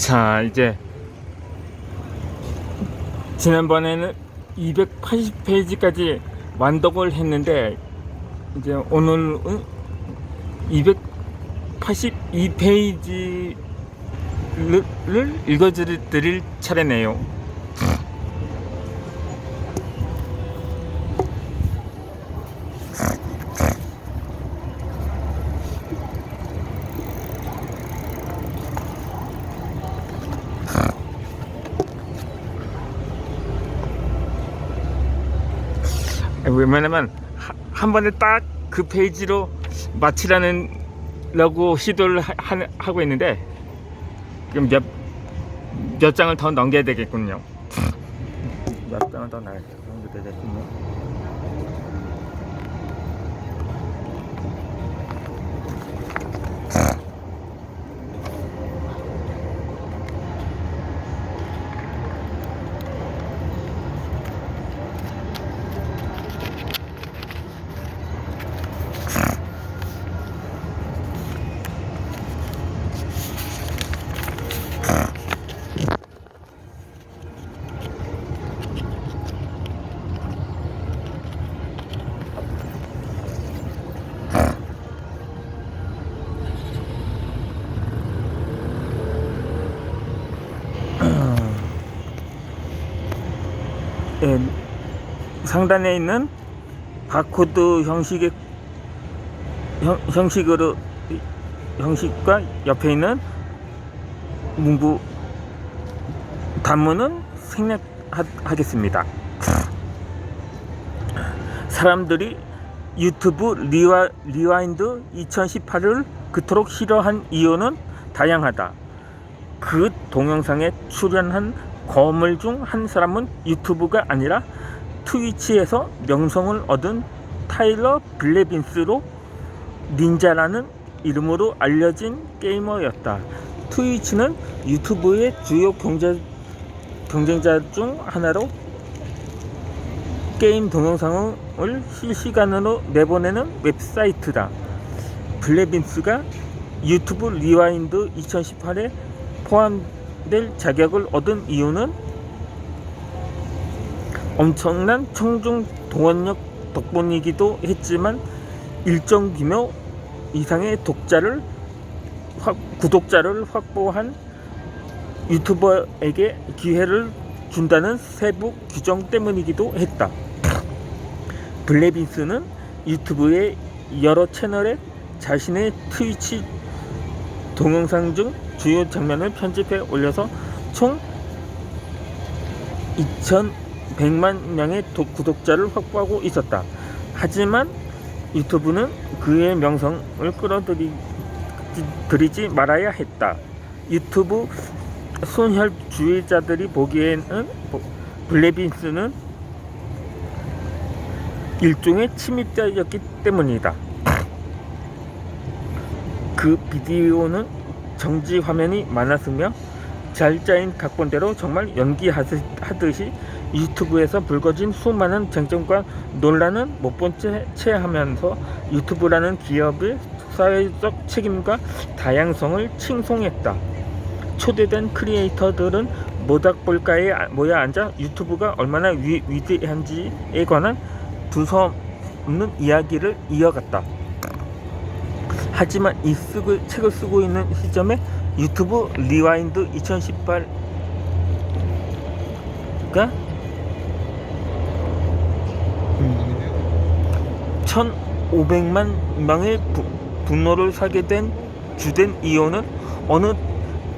자 이제 지난번에는 280페이지까지 완독을 했는데 이제 오늘은 282페이지를 읽어드릴 차례네요. 왜냐면 하- 한 번에 딱 그 페이지로 마치라는 라고 시도를 하, 하- 하 고 있는데 그럼 몇, 몇 장을 더 넘겨야 되겠군요. 몇 장을 더 넘겨야 되겠군요 예, 상단에 있는 바코드 형식의 형, 형식으로 형식과 옆에 있는 문구 단문은 생략하겠습니다. 사람들이 유튜브 리와, 리와인드 2018을 그토록 싫어한 이유는 다양하다. 그 동영상에 출연한 거물 중 한 사람은 유튜브가 아니라 트위치에서 명성을 얻은 타일러 블레빈스로 닌자라는 이름으로 알려진 게이머였다. 트위치는 유튜브의 주요 경제, 경쟁자 중 하나로 게임 동영상을 실시간으로 내보내는 웹사이트다. 블레빈스가 유튜브 리와인드 2018에 포함 될 자격을 얻은 이유는 엄청난 청중 동원력 덕분이기도 했지만 일정 규모 이상의 독자를 확, 구독자를 확보한 유튜버에게 기회를 준다는 세부 규정 때문이기도 했다. 블레빈스는 유튜브의 여러 채널에 자신의 트위치 동영상 중 주요 장면을 편집해 올려서 총 2,100만 명의 도- 구독자를 확보하고 있었다. 하지만 유튜브는 그의 명성을 끌어들이지 말아야 했다. 유튜브 손혈주의자들이 보기에는 블레빈스는 일종의 침입자였기 때문이다. 그 비디오는 정지 화면이 많았으며 잘 짜인 각본대로 정말 연기하듯이 유튜브에서 불거진 수많은 쟁점과 논란은 못 본 채 하면서 유튜브라는 기업의 사회적 책임과 다양성을 칭송했다. 초대된 크리에이터들은 모닥불가에 아- 모여 앉아 유튜브가 얼마나 위, 위대한지에 관한 두서없는 이야기를 이어갔다. 하지만 이 쓰고, 책을 쓰고 있는 시점에 유튜브 리와인드 2018가 1,500만 명의 부, 분노를 사게 된 주된 이유는 어느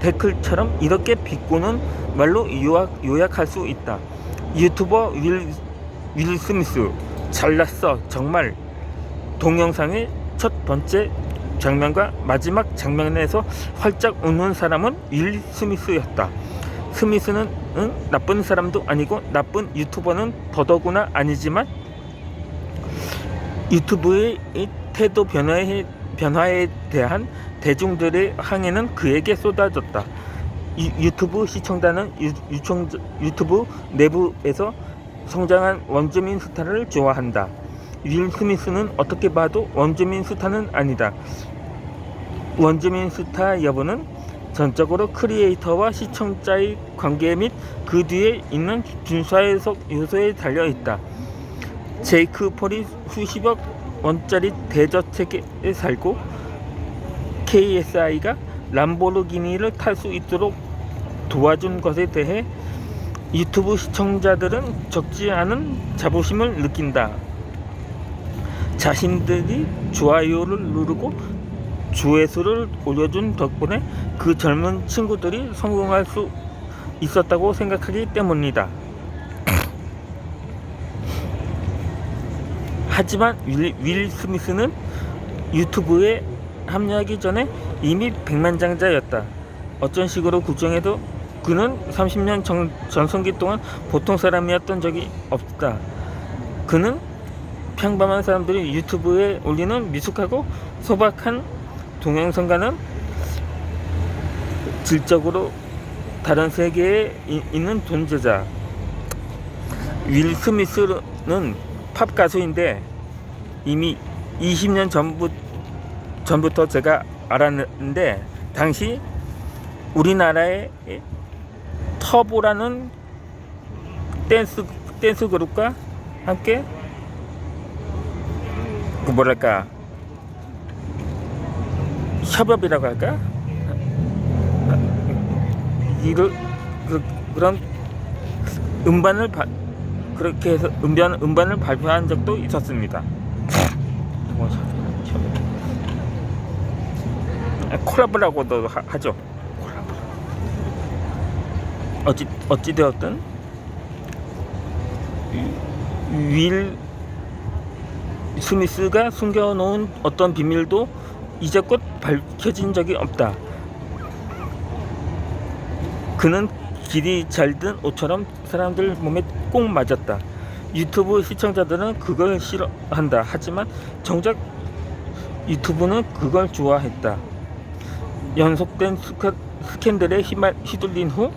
댓글처럼 이렇게 비꼬는 말로 요약, 요약할 수 있다. 유튜버 윌, 윌 스미스 잘났어 정말 동영상의 첫 번째 장면과 마지막 장면에서 활짝 웃는 사람은 윌 스미스였다. 스미스는 응? 나쁜 사람도 아니고 나쁜 유튜버는 더더구나 아니지만 유튜브의 이 태도 변화에, 변화에 대한 대중들의 항의는 그에게 쏟아졌다. 유, 유튜브 시청자는 유, 유청, 유튜브 내부에서 성장한 원주민 스타를 좋아한다. 윌 스미스는 어떻게 봐도 원주민 스타는 아니다. 원주민 스타 여부는 전적으로 크리에이터와 시청자의 관계 및 그 뒤에 있는 준사의 요소에 달려 있다. 제이크 폴이 수십억 원짜리 대저택에 살고 KSI가 람보르기니를 탈 수 있도록 도와준 것에 대해 유튜브 시청자들은 적지 않은 자부심을 느낀다. 자신들이 좋아요를 누르고 조회수를 올려준 덕분에 그 젊은 친구들이 성공할 수 있었다고 생각하기 때문이다. 하지만 윌, 윌 스미스는 유튜브에 합류하기 전에 이미 백만장자였다. 어쩐 식으로 구정해도 그는 30년 전, 전성기 동안 보통 사람이었던 적이 없다. 그는 평범한 사람들이 유튜브에 올리는 미숙하고 소박한 동영상과는 질적으로 다른 세계에 이- 있는 존재자. 윌 스미스는 팝 가수인데 이미 20년 전부, 전부터 제가 알았는데 당시 우리나라의 터보라는 댄스 댄스 그룹과 함께 그 뭐랄까 협업이라고 할까 이를 그, 그런 음반을 바, 그렇게 해서 음반 음반을 발표한 적도 있었습니다. 콜라보라고도 하. 콜라보. 어찌 어찌 되었든 윌 스미스가 숨겨놓은 어떤 비밀도 이제껏 밝혀진 적이 없다. 그는 길이 잘 든 옷처럼 사람들 몸에 꼭 맞았다. 유튜브 시청자들은 그걸 싫어한다. 하지만 정작 유튜브는 그걸 좋아했다. 연속된 스캔, 스캔들에 휘둘린 후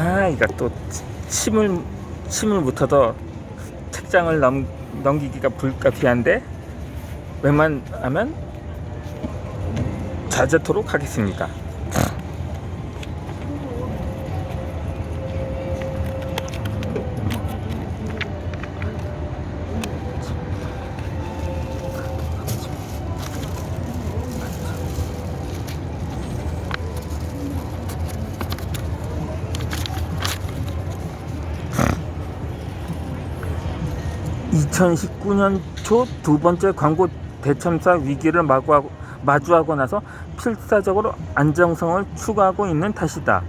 아, 이거 또 치- 침을 침을 묻혀도 책장을 넘, 넘기기가 불가피한데 웬만하면 자제토록 하겠습니다. (2019년) 초 두 번째 광고 대참사 위기를 마구하고, 마주하고 나서 필사적으로 안정성을 추구하고 있는 탓이다.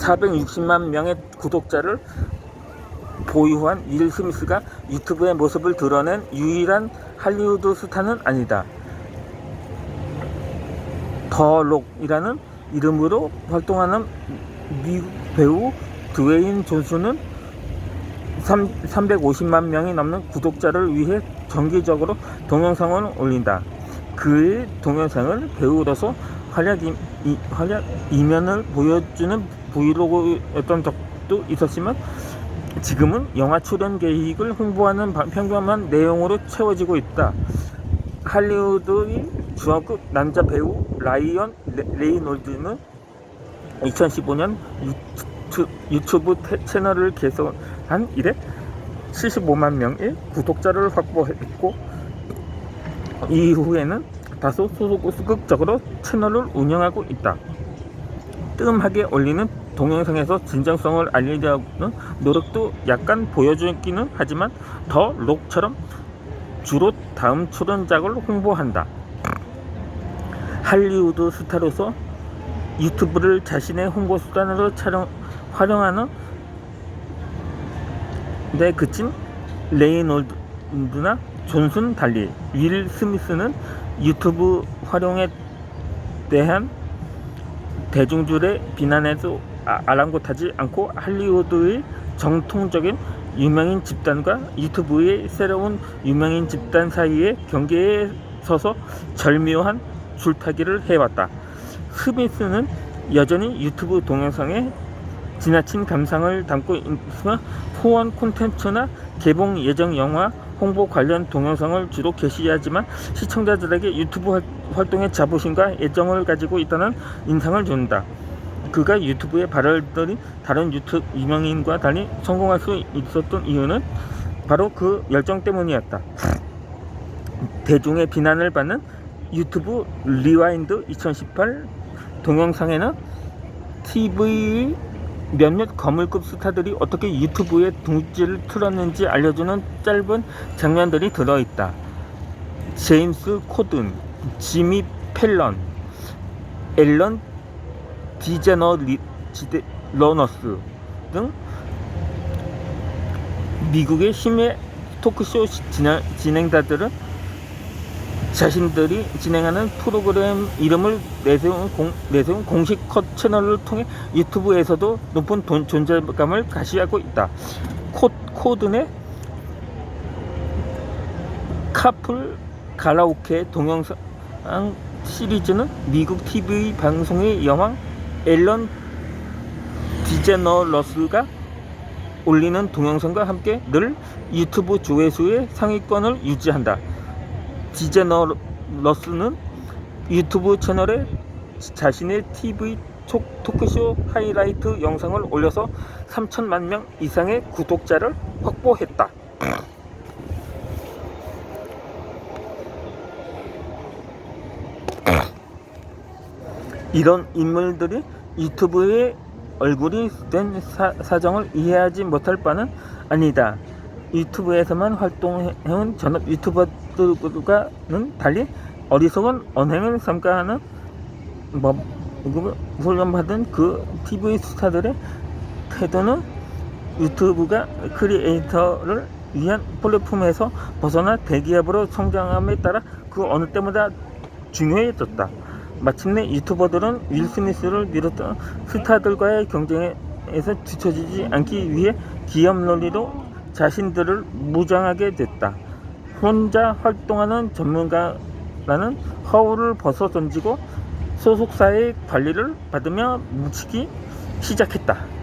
(460만) 명의 구독자를 보유한 윌 스미스가 유튜브의 모습을 드러낸 유일한 할리우드 스타는 아니다. 더 록이라는 이름으로 활동하는 미국 배우 드웨인 존슨은 3, 350만 명이 넘는 구독자를 위해 정기적으로 동영상을 올린다. 그의 동영상은 배우로서 활약, 이, 이, 활약 이면을 보여주는 브이로그였던 적도 있었지만 지금은 영화 출연 계획을 홍보하는 바- 평범한 내용으로 채워지고 있다. 할리우드의 주역급 남자 배우 라이언 레- 레이놀드는 2015년 유튜, 태- 채널을 개설한 이래 75만 명의 구독자를 확보했고 이후에는 다소 소극적으로 채널을 운영하고 있다. 뜸하게 올리는 동영상에서 진정성을 알리려는 노력도 약간 보여주기는 하지만 더 록처럼 주로 다음 출연작을 홍보한다. 할리우드 스타로서 유튜브를 자신의 홍보 수단으로 촬영, 활용하는 데 그친 레이놀드나 존슨 달리 윌 스미스는 유튜브 활용에 대한 대중들의 비난에도 아- 아랑곳하지 않고 할리우드의 정통적인 유명인 집단과 유튜브의 새로운 유명인 집단 사이의 경계에 서서 절묘한 줄타기를 해왔다. 스미스는 여전히 유튜브 동영상에 지나친 감상을 담고 있으며 후원 콘텐츠나 개봉 예정 영화 홍보 관련 동영상을 주로 게시하지만 시청자들에게 유튜브 활- 활동의 자부심과 애정을 가지고 있다는 인상을 준다. 그가 유튜브의 발언들이 다른 유튜브 유명인과 달리 성공할 수 있었던 이유는 바로 그 열정 때문이었다. 대중의 비난을 받는 유튜브 리와인드 2018 동영상에는 TV 몇몇 거물급 스타들이 어떻게 유튜브에 둥지를 틀었는지 알려주는 짧은 장면들이 들어있다. 제임스 코든, 지미 펠런, 앨런 디제너리지데 러너스 등 미국의 심해 토크쇼 진행- 진행자들은 자신들이 진행하는 프로그램 이름을 내세운, 공, 내세운 공식 컷 채널을 통해 유튜브에서도 높은 돈, 존재감을 가시하고 있다. 코, 코든의 카풀 가라오케 동영상 시리즈는 미국 TV 방송의 여왕 앨런 디제너러스가 올리는 동영상과 함께 늘 유튜브 조회수의 상위권을 유지한다. 디제너러스는 유튜브 채널에 자신의 TV 톡- 토크쇼 하이라이트 영상을 올려서 3천만 명 이상의 구독자를 확보했다. 이런 인물들이 유튜브의 얼굴이 된 사, 사정을 이해하지 못할 바는 아니다. 유튜브에서만 활동해온 전업 유튜버 들과는 달리 어리석은 언행을 삼가하는 뭐, 그 훈련받은 그 TV 스타들의 태도는 유튜브가 크리에이터를 위한 플랫폼에서 벗어나 대기업으로 성장함에 따라 그 어느 때보다 중요해졌다. 마침내 유튜버들은 윌 스미스를 비롯한 스타들과의 경쟁에서 뒤처지지 않기 위해 기업 논리로 자신들을 무장하게 됐다. 혼자 활동하는 전문가라는 허울을 벗어 던지고 소속사의 관리를 받으며 뭉치기 시작했다.